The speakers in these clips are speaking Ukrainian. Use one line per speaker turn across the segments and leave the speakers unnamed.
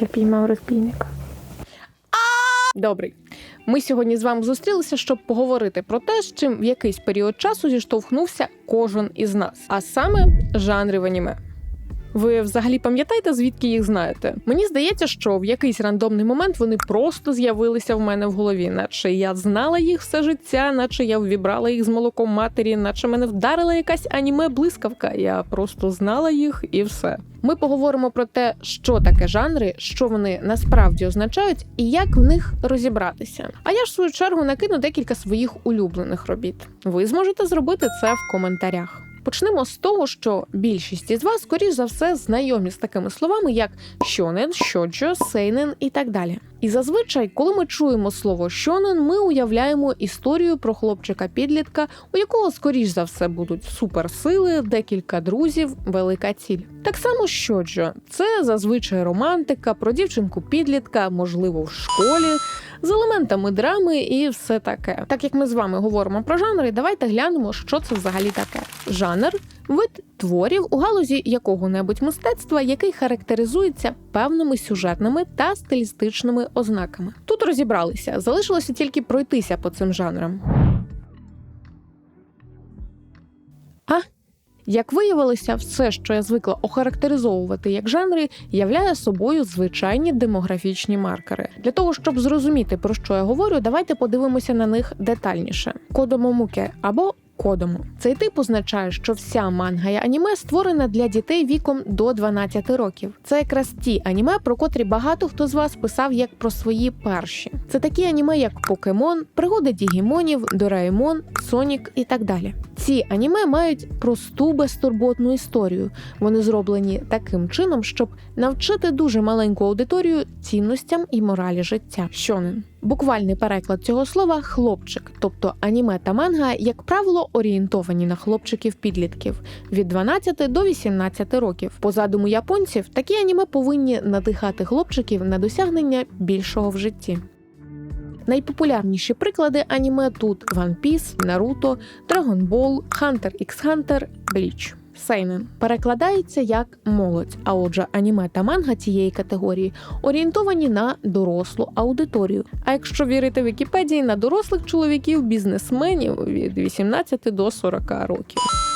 Я піймав розбійника. Добрий. Ми сьогодні з вами зустрілися, щоб поговорити про те, з чим в якийсь період часу зіштовхнувся кожен із нас, а саме жанри в аніме. Ви взагалі пам'ятаєте, звідки їх знаєте? Мені здається, що в якийсь рандомний момент вони просто з'явилися в мене в голові, наче я знала їх все життя, наче я ввібрала їх з молоком матері, наче мене вдарила якась аніме-блискавка. Я просто знала їх і все. Ми поговоримо про те, що таке жанри, що вони насправді означають, і як в них розібратися. А я ж в свою чергу накину декілька своїх улюблених робіт. Ви зможете зробити це в коментарях. Почнемо з того, що більшість із вас, скоріш за все, знайомі з такими словами, як щонен, щоджо, сейнен і так далі. І зазвичай, коли ми чуємо слово щонен, ми уявляємо історію про хлопчика-підлітка, у якого, скоріш за все, будуть суперсили, декілька друзів, велика ціль. Так само щоджо це зазвичай романтика про дівчинку-підлітка, можливо, в школі, з елементами драми і все таке. Так як ми з вами говоримо про жанри, давайте глянемо, що це взагалі таке. Жанр вид творів у галузі якого-небудь мистецтва, який характеризується певними сюжетними та стилістичними ознаками. Тут розібралися, залишилося тільки пройтися по цим жанрам. А як виявилося, все, що я звикла охарактеризовувати як жанри, являє собою звичайні демографічні маркери. Для того щоб зрозуміти про що я говорю, давайте подивимося на них детальніше. Кодомомуке або Кодому цей тип означає, що вся манга і аніме створена для дітей віком до 12 років. Це якраз ті аніме, про котрі багато хто з вас писав як про свої перші. Це такі аніме, як Покемон, пригоди Дігімонів, Дораемон, Сонік і так далі. Ці аніме мають просту безтурботну історію. Вони зроблені таким чином, щоб навчити дуже маленьку аудиторію цінностям і моралі життя. Щонен. Буквальний переклад цього слова хлопчик, тобто аніме та манга, як правило, орієнтовані на хлопчиків-підлітків від 12 до 18 років. По задуму японців, такі аніме повинні надихати хлопчиків на досягнення більшого в житті. Найпопулярніші приклади аніме тут One Piece, Naruto, Dragon Ball, Hunter x Hunter, Bleach. Сейнен перекладається як молодь, а отже, аніме та манга цієї категорії орієнтовані на дорослу аудиторію. А якщо вірити Вікіпедії, на дорослих чоловіків бізнесменів від 18 до 40 років.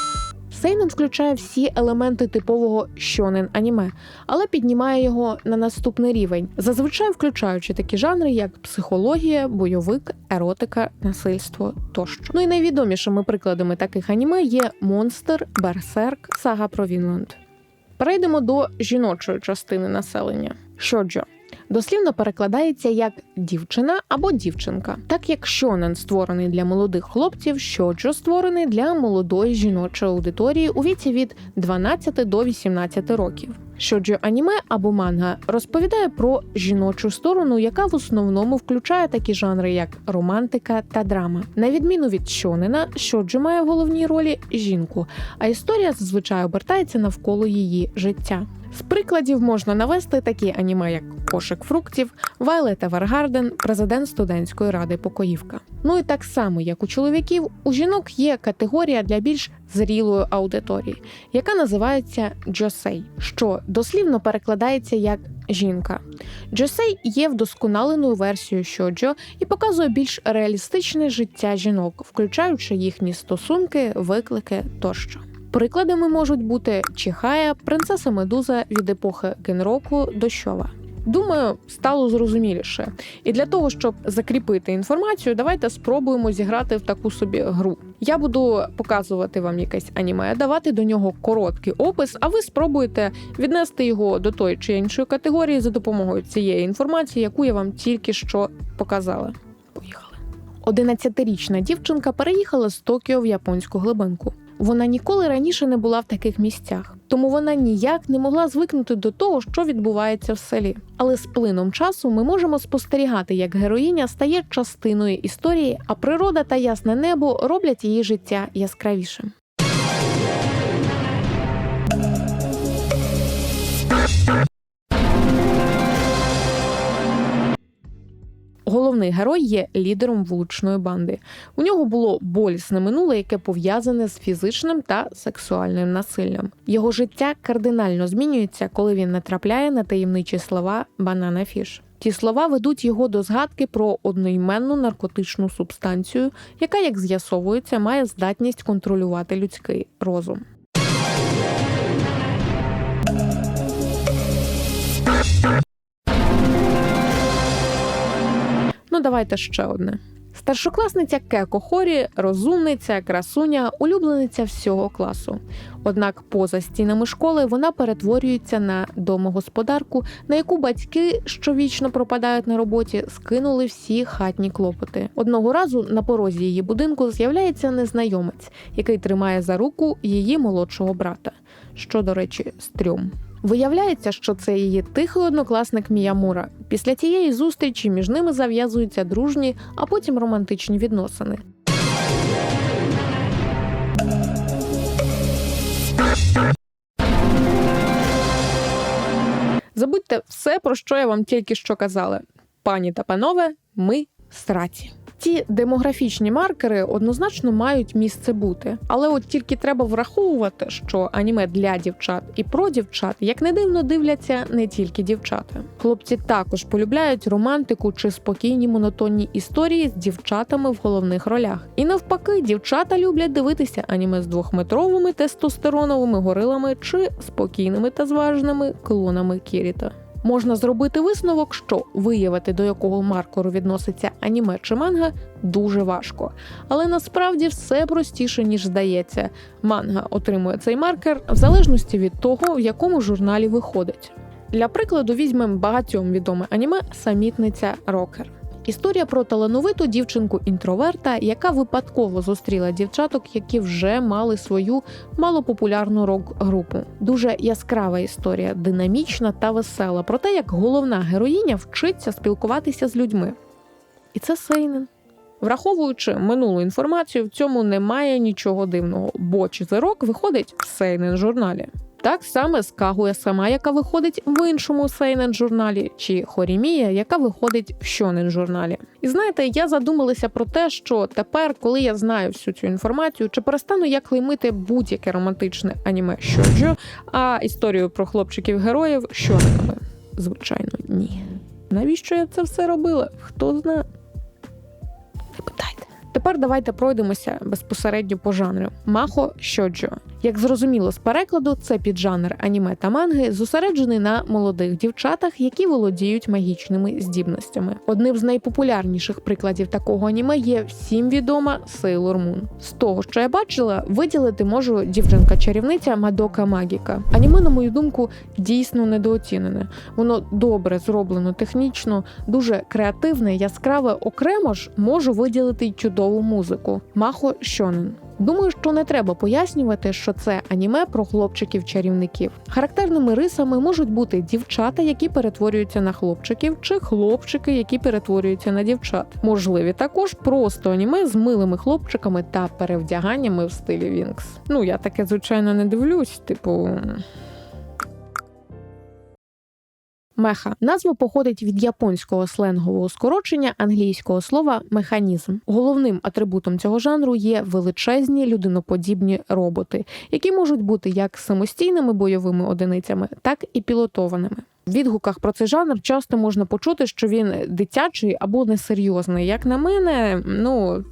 Сейнен включає всі елементи типового щонен аніме, але піднімає його на наступний рівень, зазвичай включаючи такі жанри, як психологія, бойовик, еротика, насильство тощо. Ну і найвідомішими прикладами таких аніме є Монстр, Берсерк, Сага про Вінланд. Перейдемо до жіночої частини населення. Щоджо дослівно перекладається як дівчина або дівчинка, так як щонен створений для молодих хлопців, щоджо створений для молодої жіночої аудиторії у віці від 12 до 18 років. Щоджо аніме або манга розповідає про жіночу сторону, яка в основному включає такі жанри, як романтика та драма. На відміну від щонена, щоджо має в головній ролі жінку, а історія зазвичай обертається навколо її життя. З прикладів можна навести такі аніме, як Кошик фруктів, Вайлет Евергарден, президент студентської ради Покоївка. Ну і так само, як у чоловіків, у жінок є категорія для більш зрілої аудиторії, яка називається джосей, що дослівно перекладається як жінка. Джосей є вдосконаленою версією щоджо і показує більш реалістичне життя жінок, включаючи їхні стосунки, виклики тощо. Прикладами можуть бути Чихая, принцеса Медуза від епохи Генроку Дощова. Думаю, стало зрозуміліше. І для того, щоб закріпити інформацію, давайте спробуємо зіграти в таку собі гру. Я буду показувати вам якесь аніме, давати до нього короткий опис, а ви спробуєте віднести його до тої чи іншої категорії за допомогою цієї інформації, яку я вам тільки що показала. Поїхали. 11-річна дівчинка переїхала з Токіо в японську глибинку. Вона ніколи раніше не була в таких місцях, тому вона ніяк не могла звикнути до того, що відбувається в селі. Але з плином часу ми можемо спостерігати, як героїня стає частиною історії, а природа та ясне небо роблять її життя яскравішим. Головний герой є лідером вуличної банди. У нього було болісне минуле, яке пов'язане з фізичним та сексуальним насиллям. Його життя кардинально змінюється, коли він натрапляє на таємничі слова Банана Фіш. Ті слова ведуть його до згадки про одноіменну наркотичну субстанцію, яка, як з'ясовується, має здатність контролювати людський розум. Ну, давайте ще одне. Старшокласниця Кеко Хорі розумниця, красуня, улюблениця всього класу. Однак поза стінами школи вона перетворюється на домогосподарку, на яку батьки, що вічно пропадають на роботі, скинули всі хатні клопоти. Одного разу на порозі її будинку з'являється незнайомець, який тримає за руку її молодшого брата, що, до речі, стрьом. Виявляється, що це її тихий однокласник Міямура. Після тієї зустрічі між ними зав'язуються дружні, а потім романтичні відносини. Забудьте все, про що я вам тільки що казала. Пані та панове, ми в Ці демографічні маркери однозначно мають місце бути, але от тільки треба враховувати, що аніме для дівчат і про дівчат, як не дивно, дивляться не тільки дівчата. Хлопці також полюбляють романтику чи спокійні монотонні історії з дівчатами в головних ролях. І навпаки, дівчата люблять дивитися аніме з двохметровими тестостероновими горилами чи спокійними та зважними клонами Кіріта. Можна зробити висновок, що виявити до якого маркеру відноситься аніме чи манга дуже важко. Але насправді все простіше ніж здається. Манга отримує цей маркер в залежності від того, в якому журналі виходить. Для прикладу візьмемо багатьом відоме аніме Самітниця Рокер. Історія про талановиту дівчинку-інтроверта, яка випадково зустріла дівчаток, які вже мали свою малопопулярну рок-групу. Дуже яскрава історія, динамічна та весела, про те, як головна героїня вчиться спілкуватися з людьми. І це Сейнен. Враховуючи минулу інформацію, в цьому немає нічого дивного, бо Чизерок виходить в Сейнен журналі. Так саме з Кагуя сама, яка виходить в іншому сейнен журналі, чи Хорімія, яка виходить в Шонен журналі. І знаєте, я задумалася про те, що тепер, коли я знаю всю цю інформацію, чи перестану я клеймити будь-яке романтичне аніме щоджо, а історію про хлопчиків-героїв щоненами? Звичайно, ні. Навіщо я це все робила? Хто знає? Не питайте. Тепер давайте пройдемося безпосередньо по жанру. Махо щоджо. Як зрозуміло з перекладу, це піджанр аніме та манги, зосереджений на молодих дівчатах, які володіють магічними здібностями. Одним з найпопулярніших прикладів такого аніме є всім відома Sailor Moon. З того, що я бачила, виділити можу дівчинка-чарівниця Мадока Магіка. Аніме, на мою думку, дійсно недооцінене. Воно добре зроблено технічно, дуже креативне, яскраве. Окремо ж можу виділити й чудову музику. Махо Шонен. Думаю, що не треба пояснювати, що це аніме про хлопчиків-чарівників. Характерними рисами можуть бути дівчата, які перетворюються на хлопчиків, чи хлопчики, які перетворюються на дівчат. Можливі також просто аніме з милими хлопчиками та перевдяганнями в стилі Вінкс. Ну я таке звичайно не дивлюсь, типу. Меха назва походить від японського сленгового скорочення англійського слова механізм. Головним атрибутом цього жанру є величезні людиноподібні роботи, які можуть бути як самостійними бойовими одиницями, так і пілотованими. В відгуках про цей жанр часто можна почути, що він дитячий або несерйозний. Як на мене, ну.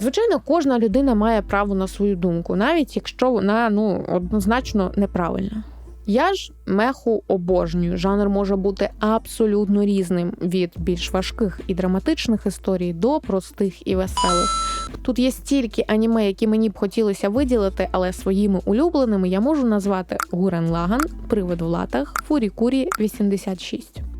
Звичайно, кожна людина має право на свою думку, навіть якщо вона ну однозначно неправильна. Я ж меху обожнюю. Жанр може бути абсолютно різним від більш важких і драматичних історій до простих і веселих. Тут є стільки аніме, які мені б хотілося виділити, але своїми улюбленими я можу назвати Гурен Лаган, Привид в латах, Фурікурі 86.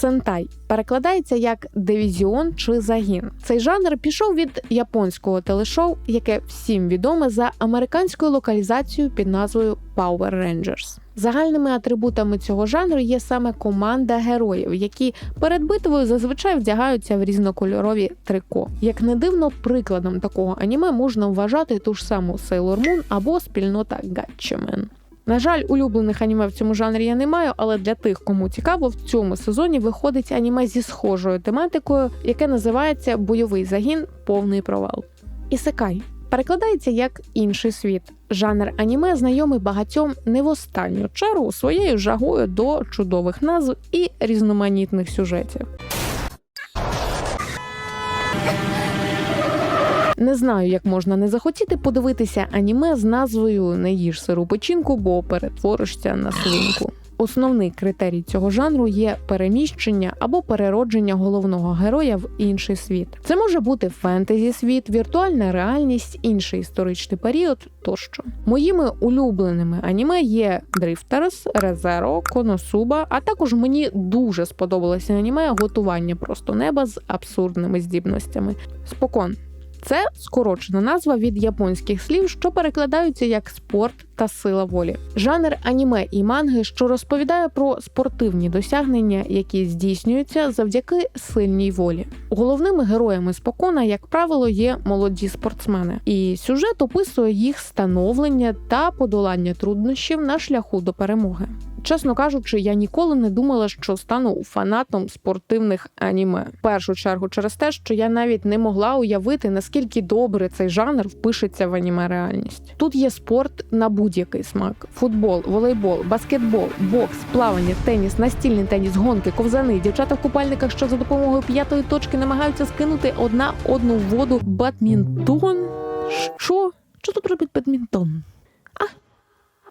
Сентай перекладається як дивізіон чи загін. Цей жанр пішов від японського телешоу, яке всім відоме за американською локалізацією під назвою Power Rangers. Загальними атрибутами цього жанру є саме команда героїв, які перед битвою зазвичай вдягаються в різнокольорові трико. Як не дивно, прикладом такого аніме можна вважати ту ж саму Sailor Moon або спільнота Gatchaman. На жаль, улюблених аніме в цьому жанрі я не маю, але для тих, кому цікаво, в цьому сезоні виходить аніме зі схожою тематикою, яке називається Бойовий загін повний провал. Ісекай перекладається як інший світ. Жанр аніме знайомий багатьом не в останню чергу своєю жагою до чудових назв і різноманітних сюжетів. Не знаю, як можна не захотіти подивитися аніме з назвою Не їж сиру печінку, бо перетворишся на свинку. Основний критерій цього жанру є переміщення або переродження головного героя в інший світ. Це може бути фентезі світ, віртуальна реальність, інший історичний період тощо. Моїми улюбленими аніме є Дрифтерс, Резеро, Коносуба, а також мені дуже сподобалося аніме готування просто неба з абсурдними здібностями. Спокон. Це скорочена назва від японських слів, що перекладаються як спорт та сила волі. Жанр аніме і манги, що розповідає про спортивні досягнення, які здійснюються завдяки сильній волі. Головними героями спокона, як правило, є молоді спортсмени, і сюжет описує їх становлення та подолання труднощів на шляху до перемоги. Чесно кажучи, я ніколи не думала, що стану фанатом спортивних аніме. В першу чергу через те, що я навіть не могла уявити, наскільки добре цей жанр впишеться в аніме реальність. Тут є спорт на будь-який смак: футбол, волейбол, баскетбол, бокс, плавання, теніс, настільний теніс, гонки, ковзани, дівчата в купальниках, що за допомогою п'ятої точки намагаються скинути одна одну воду. Бадмінтон? Що? Що тут робить бадмінтон?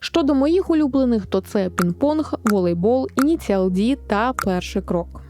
Щодо моїх улюблених, то це пінг-понг, волейбол, ініціал D та перший крок.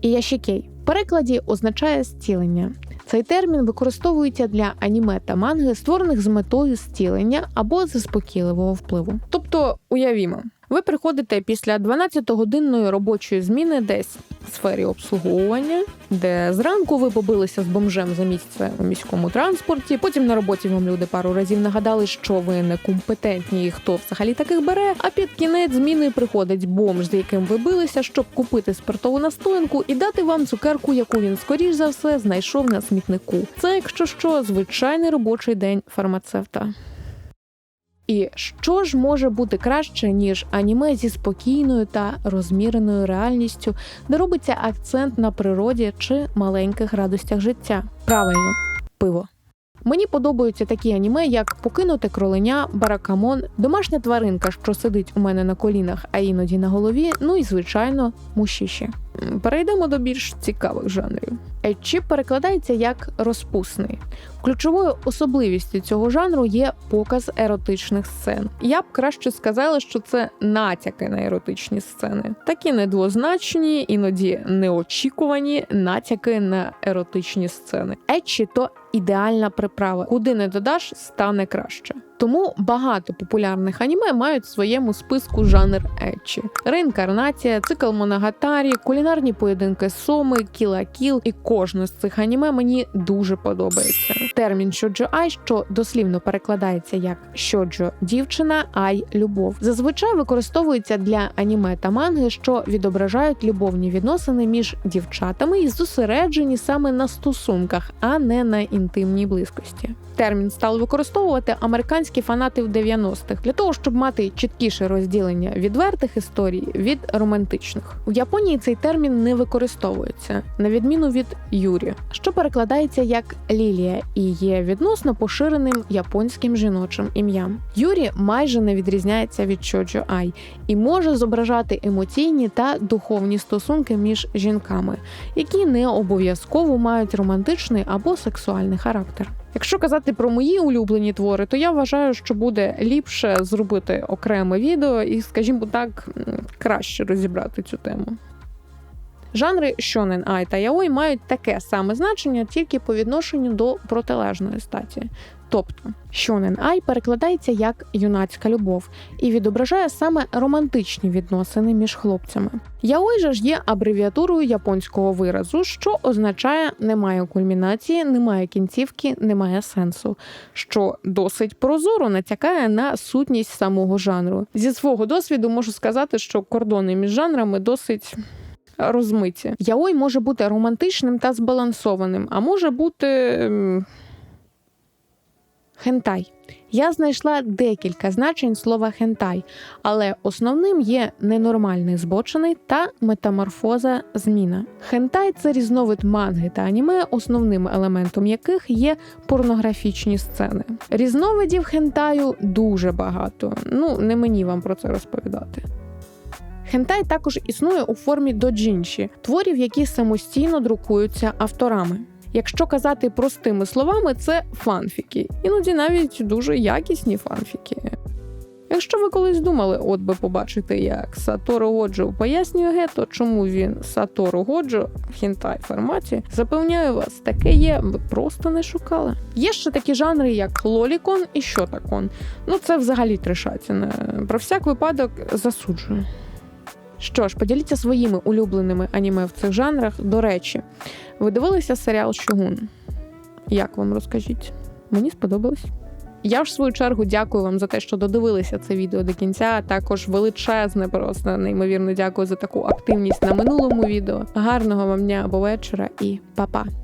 І ящикей. В перекладі означає зцілення. Цей термін використовується для аніме та манги, створених з метою зцілення або заспокійливого впливу. Тобто, уявімо, ви приходите після 12-годинної робочої зміни десь сфері обслуговування, де зранку ви побилися з бомжем за місце у міському транспорті. Потім на роботі вам люди пару разів нагадали, що ви некомпетентні і хто взагалі таких бере. А під кінець зміни приходить бомж, з яким ви билися, щоб купити спиртову настоянку і дати вам цукерку, яку він скоріш за все знайшов на смітнику. Це, якщо що, звичайний робочий день фармацевта. І що ж може бути краще, ніж аніме зі спокійною та розміреною реальністю, де робиться акцент на природі чи маленьких радостях життя? Правильно, пиво. Мені подобаються такі аніме, як покинуте кроленя, баракамон, домашня тваринка, що сидить у мене на колінах, а іноді на голові. Ну і звичайно, мушіші. Перейдемо до більш цікавих жанрів. Ечі перекладається як розпусний. Ключовою особливістю цього жанру є показ еротичних сцен. Я б краще сказала, що це натяки на еротичні сцени. Такі недвозначні, іноді неочікувані натяки на еротичні сцени. Ечі то ідеальна приправа. Куди не додаш, стане краще. Тому багато популярних аніме мають в своєму списку жанр ечі: реінкарнація, цикл Моногатарі, кулінарні поєдинки Соми, Кіла Кіл. І кожне з цих аніме мені дуже подобається. Термін щоджо ай, що дослівно перекладається як щоджо дівчина, ай любов. Зазвичай використовується для аніме та манги, що відображають любовні відносини між дівчатами і зосереджені саме на стосунках, а не на інтимній близькості. Термін стали використовувати американські фанати в 90-х для того, щоб мати чіткіше розділення відвертих історій від романтичних. У Японії цей термін не використовується, на відміну від Юрі, що перекладається як Лілія і є відносно поширеним японським жіночим ім'ям. Юрі майже не відрізняється від Чоджо Ай і може зображати емоційні та духовні стосунки між жінками, які не обов'язково мають романтичний або сексуальний характер. Якщо казати про мої улюблені твори, то я вважаю, що буде ліпше зробити окреме відео і, скажімо так, краще розібрати цю тему. Жанри Шонен Ай та Яой мають таке саме значення тільки по відношенню до протилежної статі. Тобто, Ай перекладається як юнацька любов і відображає саме романтичні відносини між хлопцями. Яой же ж є абревіатурою японського виразу, що означає немає кульмінації, немає кінцівки, немає сенсу, що досить прозоро натякає на сутність самого жанру. Зі свого досвіду можу сказати, що кордони між жанрами досить розмиті. Яой може бути романтичним та збалансованим, а може бути. Хентай. Я знайшла декілька значень слова хентай, але основним є ненормальний збочений та метаморфоза зміна. Хентай це різновид манги та аніме, основним елементом яких є порнографічні сцени. Різновидів хентаю дуже багато. Ну не мені вам про це розповідати. Хентай також існує у формі доджінші творів, які самостійно друкуються авторами. Якщо казати простими словами, це фанфіки, іноді навіть дуже якісні фанфіки. Якщо ви колись думали, от би побачити, як Сатору Годжо пояснює гето, чому він Сатору Годжо в хінтай форматі, запевняю вас, таке є, ви просто не шукали. Є ще такі жанри, як лолікон і щотакон. Ну це взагалі трешатіна. Про всяк випадок засуджую. Що ж, поділіться своїми улюбленими аніме в цих жанрах. До речі, ви дивилися серіал Шогун? Як вам розкажіть? Мені сподобалось. Я в свою чергу дякую вам за те, що додивилися це відео до кінця. Також величезне, просто неймовірно дякую за таку активність на минулому відео. Гарного вам дня або вечора і па-па!